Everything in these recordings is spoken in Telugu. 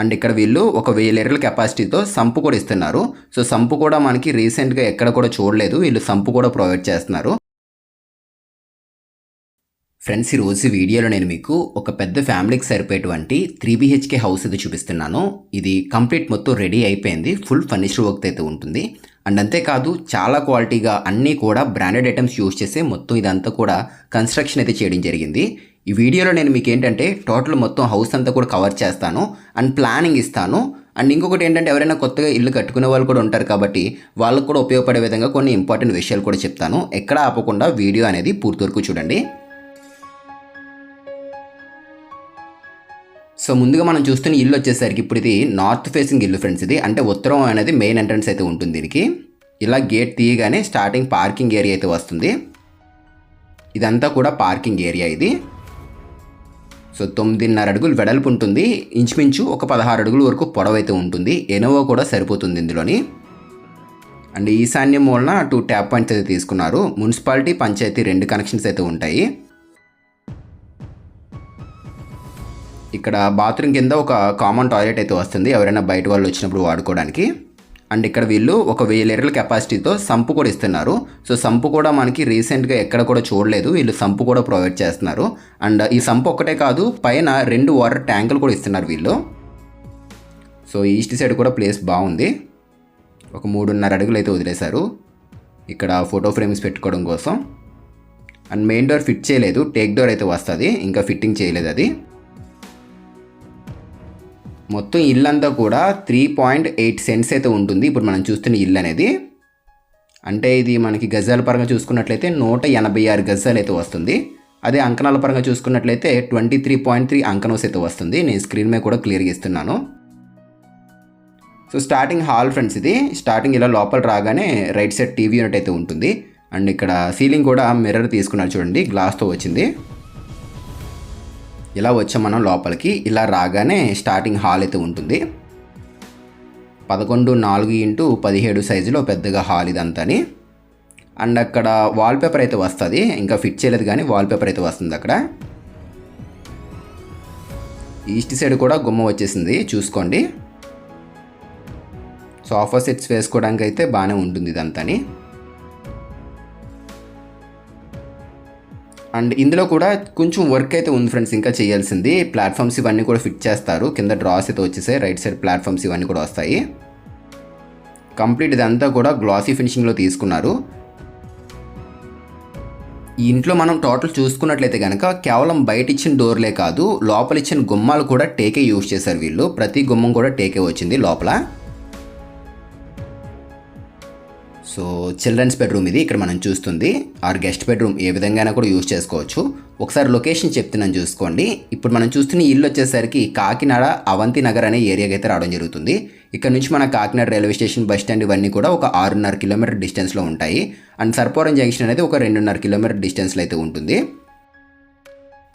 అండ్ ఇక్కడ వీళ్ళు ఒక వెయ్యి లీటర్ల కెపాసిటీతో సంపు కూడా ఇస్తున్నారు. సో సంపు కూడా మనకి రీసెంట్గా ఎక్కడ కూడా చూడలేదు. వీళ్ళు సంపు కూడా ప్రొవైడ్ చేస్తున్నారు. ఫ్రెండ్స్ ఈరోజు వీడియోలో నేను మీకు ఒక పెద్ద ఫ్యామిలీకి సరిపోయేటువంటి త్రీ బీహెచ్కే హౌస్ అయితే చూపిస్తున్నాను. ఇది కంప్లీట్ మొత్తం రెడీ అయిపోయింది. ఫుల్ ఫర్నిచర్ వర్క్ అయితే ఉంటుంది. అండ్ అంతేకాదు చాలా క్వాలిటీగా అన్నీ కూడా బ్రాండెడ్ ఐటమ్స్ యూజ్ చేసి మొత్తం ఇదంతా కూడా కన్స్ట్రక్షన్ అయితే చేయడం జరిగింది. ఈ వీడియోలో నేను మీకు ఏంటంటే టోటల్ మొత్తం హౌస్ అంతా కూడా కవర్ చేస్తాను అండ్ ప్లానింగ్ ఇస్తాను. అండ్ ఇంకొకటి ఏంటంటే ఎవరైనా కొత్తగా ఇల్లు కట్టుకునే వాళ్ళు కూడా ఉంటారు కాబట్టి వాళ్ళకు కూడా ఉపయోగపడే విధంగా కొన్ని ఇంపార్టెంట్ విషయాలు కూడా చెప్తాను. ఎక్కడ ఆపకుండా వీడియో అనేది పూర్తి వరకు చూడండి. సో ముందుగా మనం చూస్తున్న ఇల్లు వచ్చేసరికి ఇప్పుడు ఇది నార్త్ ఫేసింగ్ ఇల్లు ఫ్రెండ్స్ ఇది. అంటే ఉత్తరం అనేది మెయిన్ ఎంట్రన్స్ అయితే ఉంటుంది దీనికి. ఇలా గేట్ తీయగానే స్టార్టింగ్ పార్కింగ్ ఏరియా అయితే వస్తుంది. ఇదంతా కూడా పార్కింగ్ ఏరియా ఇది. సో తొమ్మిదిన్నర అడుగులు వెడల్పు ఉంటుంది. ఇంచుమించు ఒక పదహారు అడుగుల వరకు పొడవైతే ఉంటుంది. ఎనోవో కూడా సరిపోతుంది ఇందులోని. అండ్ ఈశాన్యం మూలన టూ ట్యాప్ పాయింట్స్ అయితే తీసుకున్నారు. మున్సిపాలిటీ పంచాయతీ రెండు కనెక్షన్స్ అయితే ఉంటాయి. ఇక్కడ బాత్రూమ్ కింద ఒక కామన్ టాయిలెట్ అయితే వస్తుంది. ఎవరైనా బయట వాళ్ళు వచ్చినప్పుడు వాడుకోవడానికి. అండ్ ఇక్కడ వీళ్ళు ఒక వెయ్యి లీటర్ల కెపాసిటీతో సంపు కూడా ఇస్తున్నారు. సో సంపు కూడా మనకి రీసెంట్గా ఎక్కడ కూడా చూడలేదు. వీళ్ళు సంపు కూడా ప్రొవైడ్ చేస్తున్నారు. అండ్ ఈ సంపు ఒక్కటే కాదు పైన రెండు వాటర్ ట్యాంకులు కూడా ఇస్తున్నారు వీళ్ళు. సో ఈస్ట్ సైడ్ కూడా ప్లేస్ బాగుంది. ఒక మూడున్నర అడుగులు అయితే వదిలేశారు. ఇక్కడ ఫోటో ఫ్రేమ్స్ పెట్టుకోవడం కోసం. అండ్ మెయిన్ డోర్ ఫిట్ చేయలేదు. టేక్ డోర్ అయితే వస్తుంది. ఇంకా ఫిట్టింగ్ చేయలేదు అది. మొత్తం ఇల్లంతా కూడా త్రీ పాయింట్ ఎయిట్ సెంట్స్ అయితే ఉంటుంది. ఇప్పుడు మనం చూస్తున్న ఇల్లు అనేది. అంటే ఇది మనకి గజాల పరంగా చూసుకున్నట్లయితే నూట ఎనభై ఆరు గజాలు అయితే వస్తుంది. అదే అంకణాల పరంగా చూసుకున్నట్లయితే ట్వంటీ త్రీ పాయింట్ త్రీ అంకనోస్ అయితే వస్తుంది. నేను స్క్రీన్ మీద కూడా క్లియర్గా ఇస్తున్నాను. సో స్టార్టింగ్ హాల్ ఫ్రెండ్స్ ఇది. స్టార్టింగ్ ఇలా లోపల రాగానే రైట్ సైడ్ టీవీ యూనిట్ అయితే ఉంటుంది. అండ్ ఇక్కడ సీలింగ్ కూడా మిర్రర్ తీసుకున్నారు చూడండి. గ్లాస్తో వచ్చింది. ఇలా వచ్చాం మనం లోపలికి. ఇలా రాగానే స్టార్టింగ్ హాల్ అయితే ఉంటుంది. పదకొండు నాలుగు ఇంటూ పదిహేడు సైజులో పెద్దగా హాల్ ఇదంతాని. అండ్ అక్కడ వాల్పేపర్ అయితే వస్తుంది. ఇంకా ఫిట్ చేయలేదు కానీ వాల్పేపర్ అయితే వస్తుంది అక్కడ. ఈస్ట్ సైడ్ కూడా గుమ్మ వచ్చేసింది. చూసుకోండి. సోఫా సెట్స్ వేసుకోవడానికి అయితే బాగానే ఉంటుంది ఇదంతాని. అండ్ ఇందులో కూడా కొంచెం వర్క్ అయితే ఉంది ఫ్రెండ్స్ ఇంకా చేయాల్సింది. ప్లాట్ఫామ్స్ ఇవన్నీ కూడా ఫిట్ చేస్తారు. కింద డ్రాస్ అయితే వచ్చేసాయి. రైట్ సైడ్ ప్లాట్ఫామ్స్ ఇవన్నీ కూడా వస్తాయి. కంప్లీట్ ఇదంతా కూడా గ్లాసీ ఫినిషింగ్లో తీసుకున్నారు. ఈ ఇంట్లో మనం టోటల్ చూసుకున్నట్లయితే కనుక కేవలం బయట ఇచ్చిన డోర్లే కాదు లోపల ఇచ్చిన గుమ్మాలు కూడా టేకే యూజ్ చేశారు వీళ్ళు. ప్రతి గుమ్మం కూడా టేకే వచ్చింది లోపల. సో చిల్డ్రన్స్ బెడ్రూమ్ ఇది ఇక్కడ మనం చూస్తుంది. ఆర్ గెస్ట్ బెడ్రూమ్ ఏ విధంగా కూడా యూజ్ చేసుకోవచ్చు. ఒకసారి లొకేషన్ చెప్తున్నాను చూసుకోండి. ఇప్పుడు మనం చూస్తున్న ఇల్లు వచ్చేసరికి కాకినాడ అవంతి నగర్ అనే ఏరియాకి అయితే రావడం జరుగుతుంది. ఇక్కడ నుంచి మన Kakinada railway station bus stand ఇవన్నీ కూడా ఒక ఆరున్నర కిలోమీటర్ డిస్టెన్స్లో ఉంటాయి. అండ్ సర్పోరం జంక్షన్ అనేది ఒక రెండున్నర కిలోమీటర్ డిస్టెన్స్లో అయితే ఉంటుంది.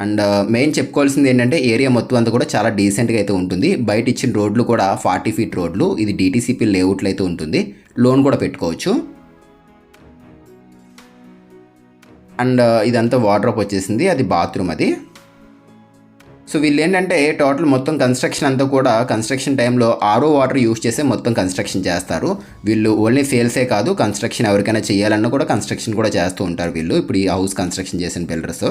అండ్ uh, మెయిన్ చెప్పుకోవాల్సింది ఏంటంటే ఏరియా మొత్తం అంతా కూడా చాలా డీసెంట్గా అయితే ఉంటుంది. బయట ఇచ్చిన రోడ్లు కూడా ఫార్టీ ఫీట్ రోడ్లు. ఇది డీటీసీపీ లేఅవుట్లు అయితే ఉంటుంది. లోన్ కూడా పెట్టుకోవచ్చు. అండ్ uh, ఇదంతా వార్డ్రోప్ వచ్చేసింది. అది బాత్రూమ్ అది. సో వీళ్ళు ఏంటంటే టోటల్ మొత్తం కన్స్ట్రక్షన్ అంతా కూడా కన్స్ట్రక్షన్ టైంలో ఆరో వాటర్ యూస్ చేసే మొత్తం కన్స్ట్రక్షన్ చేస్తారు. వీళ్ళు ఓన్లీ సేల్సే కాదు కన్స్ట్రక్షన్ ఎవరికైనా చేయాలన్నా కూడా కన్స్ట్రక్షన్ కూడా చేస్తూ ఉంటారు వీళ్ళు. ఇప్పుడు ఈ హౌస్ కన్స్ట్రక్షన్ చేసిన బిల్డర్స్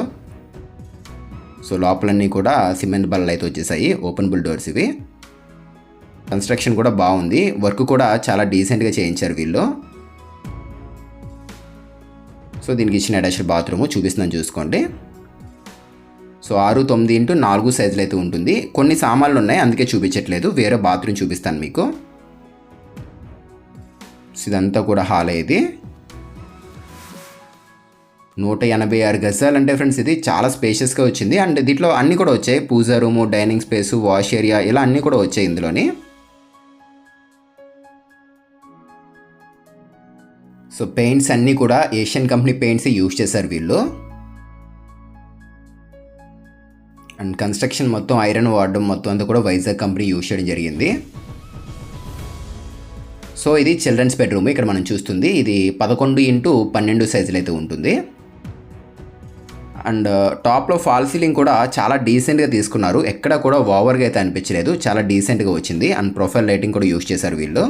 సో లోపలన్నీ కూడా సిమెంట్ బల్లలు అయితే వచ్చేసాయి. ఓపెన్ బుల్ డోర్స్ ఇవి. కన్స్ట్రక్షన్ కూడా బాగుంది. వర్క్ కూడా చాలా డీసెంట్గా చేయించారు వీళ్ళు. సో దీనికి ఇచ్చిన అటాచ్డ్ బాత్రూము చూపిస్తున్నాను చూసుకోండి. సో ఆరు తొమ్మిది ఇంటూ నాలుగు సైజులు అయితే ఉంటుంది. కొన్ని సామాన్లు ఉన్నాయి అందుకే చూపించట్లేదు. వేరే బాత్రూమ్ చూపిస్తాను మీకు. ఇదంతా కూడా హాల్ ఇది. నూట ఎనభై ఆరు గజాలు అంటే ఫ్రెండ్స్ ఇది చాలా స్పేషియస్గా వచ్చింది. అండ్ దీంట్లో అన్నీ కూడా వచ్చాయి. Pooja room dining space wash area ఇలా అన్నీ కూడా వచ్చాయి ఇందులోని. సో పెయింట్స్ అన్నీ కూడా ఏషియన్ కంపెనీ పెయింట్స్ యూజ్ చేశారు వీళ్ళు. అండ్ కన్స్ట్రక్షన్ మొత్తం ఐరన్ వాడడం మొత్తం అంతా కూడా వైజాగ్ కంపెనీ యూజ్ చేయడం జరిగింది. సో ఇది చిల్డ్రన్స్ బెడ్రూమ్ ఇక్కడ మనం చూస్తుంది. ఇది పదకొండు ఇంటూ పన్నెండు సైజులు అయితే ఉంటుంది. అండ్ uh, టాప్లో ఫాల్ సీలింగ్ కూడా చాలా డీసెంట్గా తీసుకున్నారు. ఎక్కడ కూడా ఓవర్గా అయితే అనిపించలేదు. చాలా డీసెంట్గా వచ్చింది. అండ్ ప్రొఫైల్ లైటింగ్ కూడా యూజ్ చేశారు వీళ్ళు.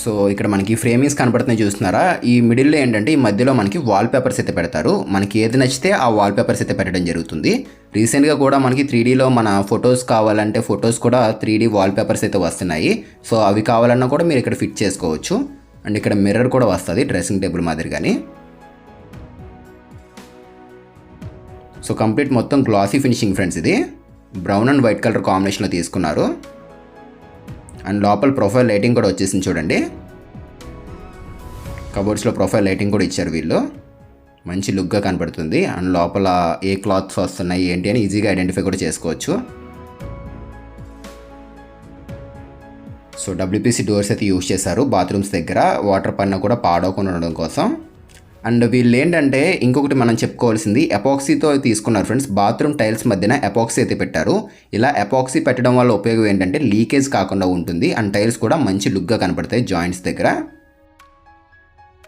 సో ఇక్కడ మనకి ఫ్రేమింగ్స్ కనపడుతున్నాయి చూస్తున్నారా? ఈ మిడిల్లో ఏంటంటే ఈ మధ్యలో మనకి వాల్ పేపర్స్ అయితే పెడతారు. మనకి ఏది నచ్చితే ఆ వాల్ పేపర్స్ అయితే పెట్టడం జరుగుతుంది. రీసెంట్గా కూడా మనకి త్రీడీలో మన ఫొటోస్ కావాలంటే ఫొటోస్ కూడా త్రీ డీ వాల్ పేపర్స్ అయితే వస్తున్నాయి. సో అవి కావాలన్నా కూడా మీరు ఇక్కడ ఫిట్ చేసుకోవచ్చు. అండ్ ఇక్కడ మిర్రర్ కూడా వస్తుంది డ్రెస్సింగ్ టేబుల్ మాదిరిగాని. సో కంప్లీట్ మొత్తం గ్లాసీ ఫినిషింగ్ ఫ్రెండ్స్ ఇది. బ్రౌన్ అండ్ వైట్ కలర్ కాంబినేషన్లో తీసుకున్నారు. అండ్ లోపల ప్రొఫైల్ లైటింగ్ కూడా వచ్చేసింది చూడండి. కబోర్డ్స్లో ప్రొఫైల్ లైటింగ్ కూడా ఇచ్చారు వీళ్ళు. మంచి లుక్గా కనపడుతుంది. అండ్ లోపల ఏ క్లాత్స్ వస్తున్నాయి ఏంటి అని ఈజీగా ఐడెంటిఫై కూడా చేసుకోవచ్చు. సో డబ్ల్యూపీసీ డోర్స్ అయితే యూస్ చేశారు. బాత్రూమ్స్ దగ్గర వాటర్ పన్న కూడా పాడవకుండా ఉండడం కోసం. అండ్ వీళ్ళు ఏంటంటే ఇంకొకటి మనం చెప్పుకోవాల్సింది ఎపాక్సీతో తీసుకున్నారు ఫ్రెండ్స్ బాత్రూమ్ టైల్స్ మధ్యన ఎపాక్సీ అయితే పెట్టారు. ఇలా ఎపాక్సీ పెట్టడం వల్ల ఉపయోగం ఏంటంటే లీకేజ్ కాకుండా ఉంటుంది అండ్ టైల్స్ కూడా మంచి లుక్గా కనపడతాయి జాయింట్స్ దగ్గర.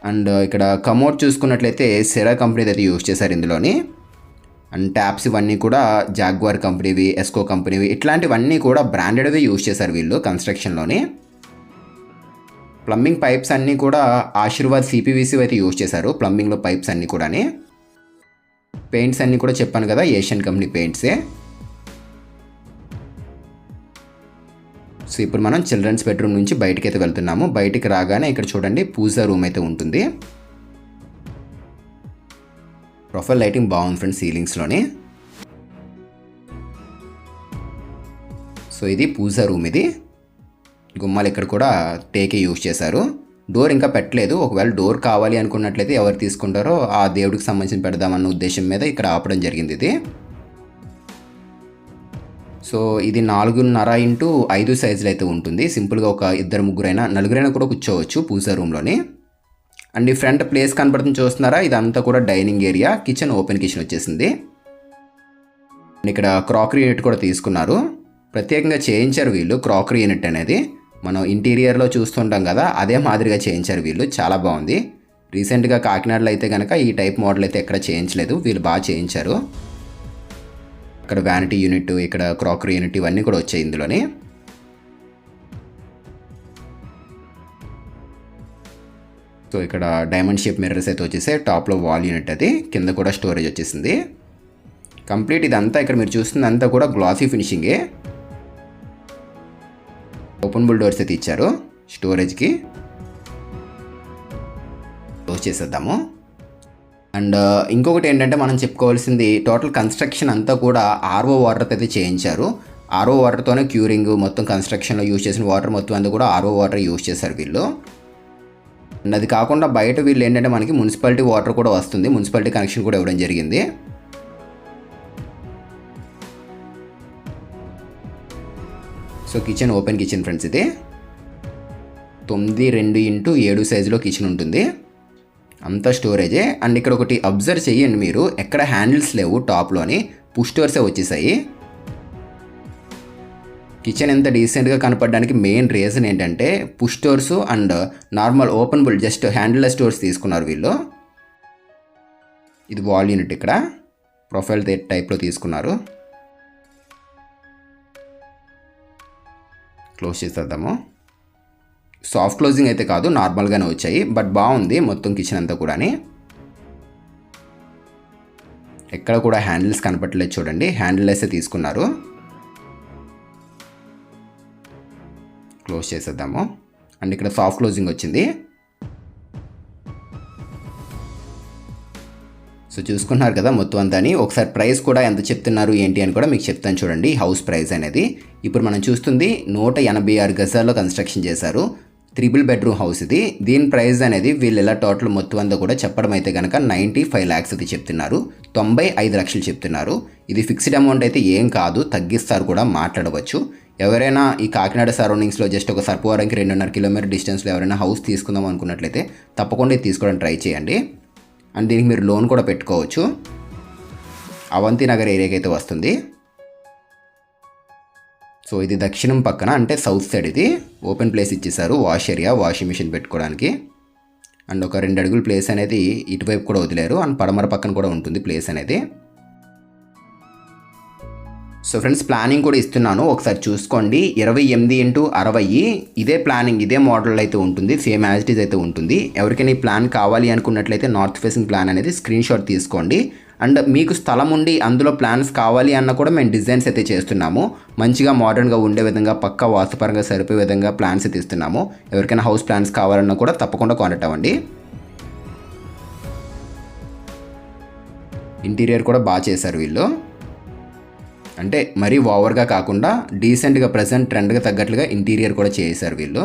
అండ్ ఇక్కడ కమోడ్ చూసుకున్నట్లయితే సెరా కంపెనీ అయితే యూస్ చేశారు ఇందులోని. అండ్ ట్యాప్స్ ఇవన్నీ కూడా జాగ్వార్ కంపెనీవి ఎస్కో కంపెనీవి ఇట్లాంటివన్నీ కూడా బ్రాండెడ్వి యూజ్ చేశారు వీళ్ళు కన్స్ట్రక్షన్లోని ప్లంబింగ్ పైప్స్ అన్నీ కూడా ఆశీర్వాద్ సిపివిసి అయితే యూజ్ చేశారు. ప్లంబింగ్లో పైప్స్ అన్నీ కూడా పెయింట్స్ అన్నీ కూడా చెప్పాను కదా ఏషియన్ కంపెనీ పెయింట్సే. సో ఇప్పుడు మనం చిల్డ్రన్స్ బెడ్రూమ్ నుంచి బయటికి అయితే వెళ్తున్నాము. బయటికి రాగానే ఇక్కడ చూడండి పూజా రూమ్ అయితే ఉంటుంది. ప్రొఫైల్ లైటింగ్ బాగుంది ఫ్రెండ్స్ సీలింగ్స్లోని. సో ఇది పూజా రూమ్ ఇది. గుమ్మాలు ఇక్కడ కూడా టేకే యూజ్ చేశారు. డోర్ ఇంకా పెట్టలేదు. ఒకవేళ డోర్ కావాలి అనుకున్నట్లయితే ఎవరు తీసుకుంటారో ఆ దేవుడికి సంబంధించి పెడదామన్న ఉద్దేశం మీద ఇక్కడ ఆపడం జరిగింది ఇది. సో ఇది నాలుగున్నర ఇంటూ ఐదు సైజులు అయితే ఉంటుంది. సింపుల్గా ఒక ఇద్దరు ముగ్గురైనా నలుగురైనా కూడా కూర్చోవచ్చు పూజా రూమ్లోని అండ్ ఈ ఫ్రంట్ ప్లేస్ కనపడుతుంది చూస్తున్నారా? ఇదంతా కూడా dining area. Kitchen open kitchen వచ్చేసింది. ఇక్కడ క్రాకరీ యూనిట్ కూడా తీసుకున్నారు. ప్రత్యేకంగా చేయించారు వీళ్ళు క్రాకరీ యూనిట్ అనేది. మనం ఇంటీరియర్లో చూస్తుంటాం కదా అదే మాదిరిగా చేయించారు వీళ్ళు. చాలా బాగుంది. రీసెంట్గా కాకినాడలో అయితే కనుక ఈ టైప్ మోడల్ అయితే ఎక్కడ చేయించలేదు. వీళ్ళు బాగా చేయించారు. ఇక్కడ వ్యానిటీ యూనిట్ ఇక్కడ క్రాకరీ యూనిట్ ఇవన్నీ కూడా వచ్చాయి ఇందులోని. సో ఇక్కడ డైమండ్ షేప్ మిర్రర్స్ అయితే వచ్చేసాయి. టాప్లో వాల్ యూనిట్ అది. కింద కూడా స్టోరేజ్ వచ్చేసింది. కంప్లీట్ ఇదంతా ఇక్కడ మీరు చూస్తుంది అంతా కూడా గ్లాసీ ఫినిషింగే ఓపెన్బుల్ డోర్స్ అయితే ఇచ్చారు స్టోరేజ్కి. క్లోజ్ చేసేద్దాము. అండ్ ఇంకొకటి ఏంటంటే మనం చెప్పుకోవాల్సింది టోటల్ కన్స్ట్రక్షన్ అంతా కూడా ఆర్ఓ వాటర్తో అయితే చేయించారు. ఆర్ఓ వాటర్తోనే క్యూరింగ్ మొత్తం కన్స్ట్రక్షన్లో యూజ్ చేసిన వాటర్ మొత్తం అంతా కూడా ఆర్ఓ వాటర్ యూజ్ చేశారు వీళ్ళు. అండ్ అది కాకుండా బయట వీళ్ళు ఏంటంటే మనకి మున్సిపాలిటీ వాటర్ కూడా వస్తుంది. మున్సిపాలిటీ కనెక్షన్ కూడా ఇవ్వడం జరిగింది. So kitchen open kitchen friends ఇది. తొమ్మిది రెండు ఇంటూ ఏడు సైజులో కిచెన్ ఉంటుంది. అంతా స్టోరేజే అండ్ ఇక్కడ ఒకటి అబ్జర్వ్ చేయండి మీరు. ఎక్కడ హ్యాండిల్స్ లేవు టాప్లోని పుష్టోర్సే వచ్చేసాయి. కిచెన్ ఎంత డీసెంట్గా కనపడడానికి మెయిన్ రీజన్ ఏంటంటే push stores and normal open pull just handle stores తీసుకున్నారు వీళ్ళు. ఇది వాల్ యూనిట్ ఇక్కడ. ప్రొఫైల్ టైప్లో తీసుకున్నారు. క్లోజ్ చేసేద్దాము. సాఫ్ట్ క్లోజింగ్ అయితే కాదు నార్మల్గానే వచ్చాయి బట్ బాగుంది మొత్తం కిచెన్ అంతా కూడాని. ఎక్కడ కూడా హ్యాండిల్స్ కనపట్టలేదు చూడండి హ్యాండిల్లెస్ తీసుకున్నారు. క్లోజ్ చేసేద్దాము. అండ్ ఇక్కడ సాఫ్ట్ క్లోజింగ్ వచ్చింది. సో చూసుకున్నారు కదా మొత్తం అంతా అని ఒకసారి ప్రైస్ కూడా ఎంత చెప్తున్నారు ఏంటి అని కూడా మీకు చెప్తాను చూడండి హౌస్ ప్రైస్ అనేది. ఇప్పుడు మనం చూస్తుంది నూట ఎనభై ఆరు గజాల్లో కన్స్ట్రక్షన్ చేశారు. త్రిబుల్ బెడ్రూమ్ హౌస్ ఇది. దీని ప్రైస్ అనేది వీళ్ళు ఇలా టోటల్ మొత్తం అంతా కూడా చెప్పడం అయితే కనుక నైంటీ ఫైవ్ ల్యాక్స్ అయితే చెప్తున్నారు. తొంభై ఐదు లక్షలు చెప్తున్నారు. ఇది ఫిక్స్డ్ అమౌంట్ అయితే ఏం కాదు తగ్గిస్తారు కూడా మాట్లాడవచ్చు. ఎవరైనా ఈ కాకినాడ సరౌండింగ్స్లో జస్ట్ ఒక సర్పవరంకి రెండున్నర కిలోమీటర్ డిస్టెన్స్లో ఎవరైనా హౌస్ తీసుకుందాం అనుకున్నట్లయితే తప్పకుండా తీసుకోవడానికి ట్రై చేయండి. అండ్ దీనికి మీరు లోన్ కూడా పెట్టుకోవచ్చు. అవంతి నగర్ ఏరియాకి అయితే వస్తుంది. సో ఇది దక్షిణం పక్కన అంటే సౌత్ సైడ్ ఇది. ఓపెన్ ప్లేస్ ఇచ్చేసారు వాష్ ఏరియా వాషింగ్ మిషన్ పెట్టుకోవడానికి. అండ్ ఒక రెండు అడుగుల ప్లేస్ అనేది ఇటువైపు కూడా వదిలేరు అండ్ పడమర పక్కన కూడా ఉంటుంది ప్లేస్ అనేది. సో ఫ్రెండ్స్ ప్లానింగ్ కూడా ఇస్తున్నాను. ఒకసారి చూసుకోండి. ఇరవై ఎనిమిది ఇంటూ అరవై ఇదే ప్లానింగ్ ఇదే మోడల్ అయితే ఉంటుంది. సేమ్ యాజ్ ఇట్ ఈజ్ అయితే ఉంటుంది. ఎవరికైనా ఈ ప్లాన్ కావాలి అనుకున్నట్లయితే నార్త్ ఫేసింగ్ ప్లాన్ అనేది స్క్రీన్ షాట్ తీసుకోండి. అండ్ మీకు స్థలం ఉండి అందులో ప్లాన్స్ కావాలి అన్న కూడా మేము డిజైన్స్ అయితే చేస్తున్నాము. మంచిగా మోడర్న్గా ఉండే విధంగా పక్క వాస్తుపరంగా సరిపోయే విధంగా ప్లాన్స్ అయితే ఇస్తున్నాము. ఎవరికైనా హౌస్ ప్లాన్స్ కావాలన్నా కూడా తప్పకుండా కాంటాక్ట్ అవ్వండి. ఇంటీరియర్ కూడా బాగా చేశారు వీళ్ళు. అంటే మరీ ఓవర్గా కాకుండా డీసెంట్గా ప్రజెంట్ ట్రెండ్గా తగ్గట్లుగా ఇంటీరియర్ కూడా చేశారు వీళ్ళు.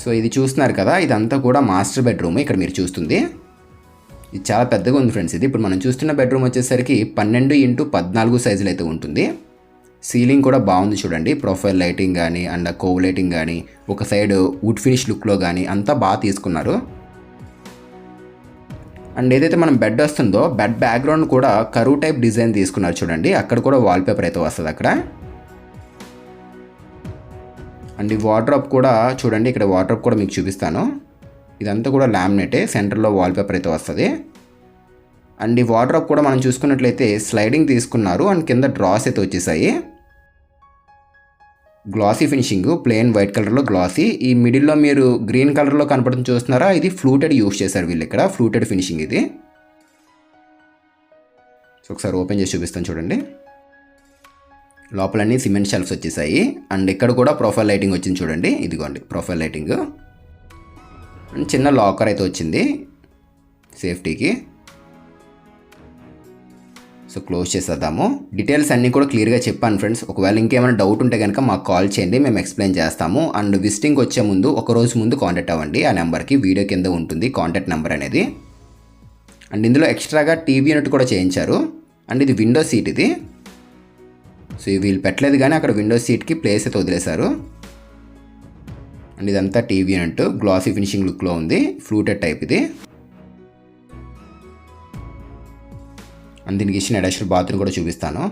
సో ఇది చూస్తున్నారు కదా ఇదంతా కూడా మాస్టర్ బెడ్రూమ్ ఇక్కడ మీరు చూస్తుంది. ఇది చాలా పెద్దగా ఉంది ఫ్రెండ్స్ ఇది. ఇప్పుడు మనం చూస్తున్న బెడ్రూమ్ వచ్చేసరికి పన్నెండు ఇంటూ పద్నాలుగు సైజులు అయితే ఉంటుంది. సీలింగ్ కూడా బాగుంది చూడండి. ప్రొఫైల్ లైటింగ్ కానీ అండ్ కోవ్ లైటింగ్ కానీ ఒక సైడ్ వుడ్ ఫినిష్ లుక్లో కానీ అంతా బాగా తీసుకున్నారు. అండ్ ఏదైతే మనం బెడ్ వస్తుందో బెడ్ బ్యాక్గ్రౌండ్ కూడా కరువు టైప్ డిజైన్ తీసుకున్నారు చూడండి. అక్కడ కూడా వాల్పేపర్ అయితే వస్తుంది అక్కడ. అండ్ ఈ వార్డ్రాప్ కూడా చూడండి ఇక్కడ వాటర్ కూడా మీకు చూపిస్తాను. ఇదంతా కూడా లామినేటే సెంటర్లో వాల్పేపర్ అయితే వస్తుంది. అండ్ ఈ వార్డ్రాప్ కూడా మనం చూసుకున్నట్లయితే స్లైడింగ్ తీసుకున్నారు. అండ్ కింద డ్రాస్ అయితే వచ్చేసాయి. గ్లాసీ ఫినిషింగ్ ప్లెయిన్ వైట్ కలర్లో గ్లాసీ ఈ మిడిల్లో మీరు గ్రీన్ కలర్లో కనపడుతుంది చూస్తున్నారా? ఇది ఫ్లూటెడ్ యూస్ చేశారు వీళ్ళు ఇక్కడ ఫ్లూటెడ్ ఫినిషింగ్ ఇది. సో ఒకసారి ఓపెన్ చేసి చూపిస్తాను చూడండి. లోపలన్నీ సిమెంట్ షెల్ఫ్స్ వచ్చేసాయి. అండ్ ఇక్కడ కూడా ప్రొఫైల్ లైటింగ్ వచ్చింది చూడండి. ఇదిగోండి ప్రొఫైల్ లైటింగ్ అండ్ చిన్న లాకర్ అయితే వచ్చింది సేఫ్టీకి సో క్లోజ్ చేసేద్దాము. డీటెయిల్స్ అన్నీ కూడా క్లియర్గా చెప్పాను ఫ్రెండ్స్. ఒకవేళ ఇంకేమైనా డౌట్ ఉంటే కనుక మాకు కాల్ చేయండి మేము ఎక్స్ప్లెయిన్ చేస్తాము. అండ్ విజిటింగ్ వచ్చే ముందు ఒక రోజు ముందు కాంటాక్ట్ అవ్వండి. ఆ నెంబర్కి వీడియో కింద ఉంటుంది కాంటాక్ట్ నెంబర్ అనేది. అండ్ ఇందులో ఎక్స్ట్రాగా టీవీ యూనిట్ కూడా చేయించారు. అండ్ ఇది విండో సీట్ ఇది. సో ఇవి వీళ్ళు పెట్టలేదు కానీ అక్కడ విండో సీట్కి ప్లేస్ అయితే వదిలేశారు. అండ్ ఇదంతా టీవీ యూనిట్ గ్లాసీ ఫినిషింగ్ లుక్లో ఉంది. ఫ్లూటెడ్ టైప్ ఇది. అండ్ దీనికి ఇచ్చిన అడాషనల్ బాత్రూమ్ కూడా చూపిస్తాను.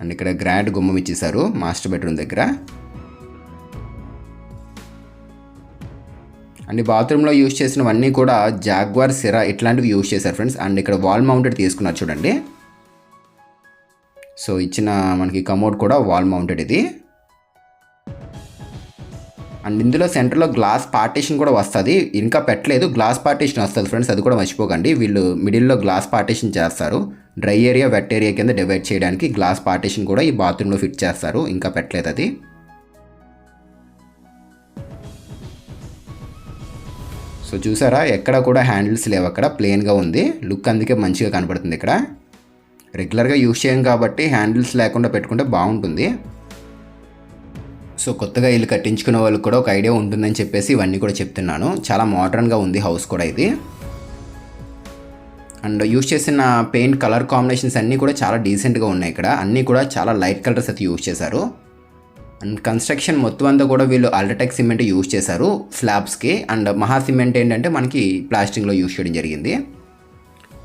అండ్ ఇక్కడ గ్రాండ్ గుమ్మం ఇచ్చేసారు మాస్టర్ బెడ్రూమ్ దగ్గర. అండ్ బాత్రూంలో యూజ్ చేసినవన్నీ కూడా జాగ్వార్ సిరా ఇట్లాంటివి యూజ్ చేశారు ఫ్రెండ్స్. అండ్ ఇక్కడ వాల్ మౌంటెడ్ తీసుకున్నారు చూడండి. సో ఇచ్చిన మనకి కమోడ్ కూడా వాల్ మౌంటెడ్ ఇది. అండ్ ఇందులో సెంటర్లో గ్లాస్ పార్టీషన్ కూడా వస్తుంది. ఇంకా పెట్టలేదు. గ్లాస్ పార్టీషన్ వస్తుంది ఫ్రెండ్స్. అది కూడా మర్చిపోకండి. వీళ్ళు మిడిల్లో గ్లాస్ పార్టీషన్ చేస్తారు. డ్రై ఏరియా వెట్ ఏరియా కింద డివైడ్ చేయడానికి గ్లాస్ పార్టీషన్ కూడా ఈ బాత్రూంలో ఫిట్ చేస్తారు. ఇంకా పెట్టలేదు అది. సో చూసారా? ఎక్కడ కూడా హ్యాండిల్స్ లేవు అక్కడ. ప్లెయిన్గా ఉంది. లుక్ అందుకే మంచిగా కనపడుతుంది ఇక్కడ. రెగ్యులర్గా యూస్ చేయం కాబట్టి హ్యాండిల్స్ లేకుండా పెట్టుకుంటే బాగుంటుంది. సో కొత్తగా ఇల్లు కట్టించుకునే వాళ్ళకి కూడా ఒక ఐడియా ఉంటుందని చెప్పేసి ఇవన్నీ కూడా చెప్తున్నాను. చాలా మోడర్న్గా ఉంది హౌస్ కూడా ఇది. అండ్ యూస్ చేసిన పెయింట్ కలర్ కాంబినేషన్స్ అన్నీ కూడా చాలా డీసెంట్గా ఉన్నాయి ఇక్కడ. అన్నీ కూడా చాలా లైట్ కలర్స్ అయితే యూస్ చేశారు. అండ్ కన్స్ట్రక్షన్ మొత్తం అంతా కూడా వీళ్ళు అల్ట్రాటెక్ సిమెంట్ యూస్ చేశారు స్లాబ్స్కి అండ్ మహా సిమెంట్ ఏంటంటే మనకి ప్లాస్టింగ్లో యూస్ చేయడం జరిగింది.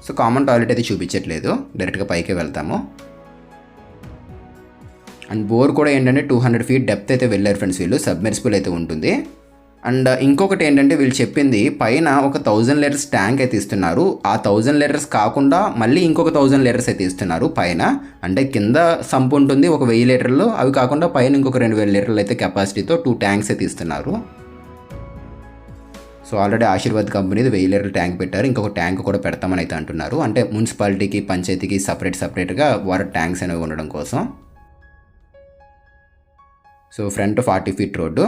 సో కామన్ టాయిలెట్ అయితే చూపించట్లేదు. డైరెక్ట్గా పైకే వెళ్తాము. అండ్ బోర్ కూడా ఏంటంటే టూ హండ్రెడ్ ఫీట్ డెప్త్ అయితే వెళ్ళారు ఫ్రెండ్స్ వీళ్ళు సబ్మెర్సిబుల్ అయితే ఉంటుంది. అండ్ uh, ఇంకొకటి ఏంటంటే వీళ్ళు చెప్పింది పైన ఒక థౌజండ్ లీటర్స్ ట్యాంక్ అయితే ఇస్తున్నారు. ఆ థౌజండ్ లీటర్స్ కాకుండా మళ్ళీ ఇంకొక థౌజండ్ లీటర్స్ అయితే ఇస్తున్నారు పైన. అంటే కింద సంపు ఉంటుంది ఒక వెయ్యి లీటర్లు. అవి కాకుండా పైన ఇంకొక రెండు వేల లీటర్లు అయితే కెపాసిటీతో టూ ట్యాంక్స్ అయితే ఇస్తున్నారు. సో ఆల్రెడీ ఆశీర్వాద్ కంపెనీది వెయ్యి లీటర్ల ట్యాంక్ పెట్టారు. ఇంకొక ట్యాంక్ కూడా పెడతామని అయితే అంటున్నారు. అంటే మున్సిపాలిటీకి పంచాయతీకి సపరేట్ సపరేట్గా వాటర్ ట్యాంక్స్ అనేవి ఉండడం కోసం. So front forty feet road.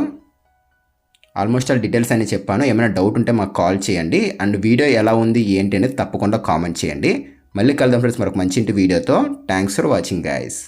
Almost all details అన్ని చెప్పాను. ఏమైనా డౌట్ ఉంటే మాకు కాల్ చేయండి. అండ్ వీడియో ఎలా ఉంది ఏంటి అనేది తప్పకుండా కామెంట్ చేయండి. మళ్ళీ కలుద్దాం ఫ్రెండ్స్ మరొక మంచి ఇంటి వీడియోతో. Thanks for watching guys